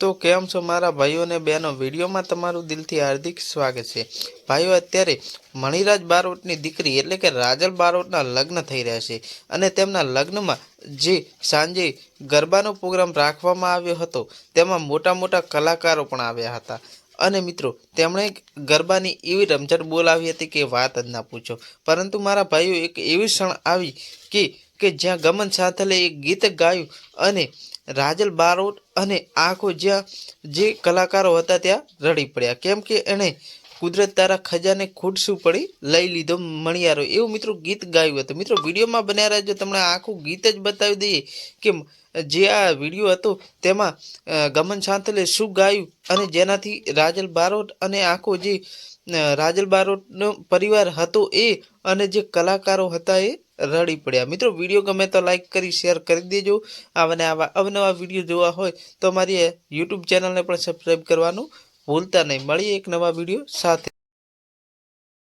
તો કેમ છો મારા ભાઈઓ અને બહેનો? વિડીયોમાં તમારું દિલથી હાર્દિક સ્વાગત છે. ભાઈઓ, અત્યારે મણિરાજ બારોટની દીકરી એટલે કે રાજલ બારોટના લગ્ન થઈ રહ્યા છે અને તેમના લગ્નમાં જે સાંજે ગરબાનો પ્રોગ્રામ રાખવામાં આવ્યો હતો, તેમાં મોટા મોટા કલાકારો પણ આવ્યા હતા. અને મિત્રો, તેમણે ગરબાની એવી રમઝટ બોલાવી હતી કે વાત જ ના પૂછો. પરંતુ મારા ભાઈઓ, એક એવી ક્ષણ આવી કે કે જ્યાં ગમન સાથલે એક ગીત ગાયું અને રાજલ બારોટ અને આખો જ્યાં જે કલાકારો હતા ત્યાં રડી પડ્યા. કેમ કે એણે કુદરત તારા ખજાને ખૂટશું પડી, લઈ લીધો મણિયારો. એવું મિત્રો ગીત ગાયું હતું. મિત્રો, વિડીયોમાં બન્યા રહેજો. તમને આખું ગીત જ બતાવી દઈએ કે જે આ વીડિયો હતો, તેમાં ગમન સાંતલે શું ગાયું અને જેનાથી રાજલ બારોટ અને આખો જે રાજલ બારોટનો પરિવાર હતો એ અને જે કલાકારો હતા એ રડી પડ્યા. મિત્રો, વીડિયો ગમે તો લાઈક કરી, શેર કરી દેજો. આવા ને આવા અવનવા વીડિયો જોવા હોય તો અમારી યુટ્યુબ ચેનલને પણ સબસ્ક્રાઈબ કરવાનું ભૂલતા નહીં. મળીએ એક નવા વીડિયો સાથે.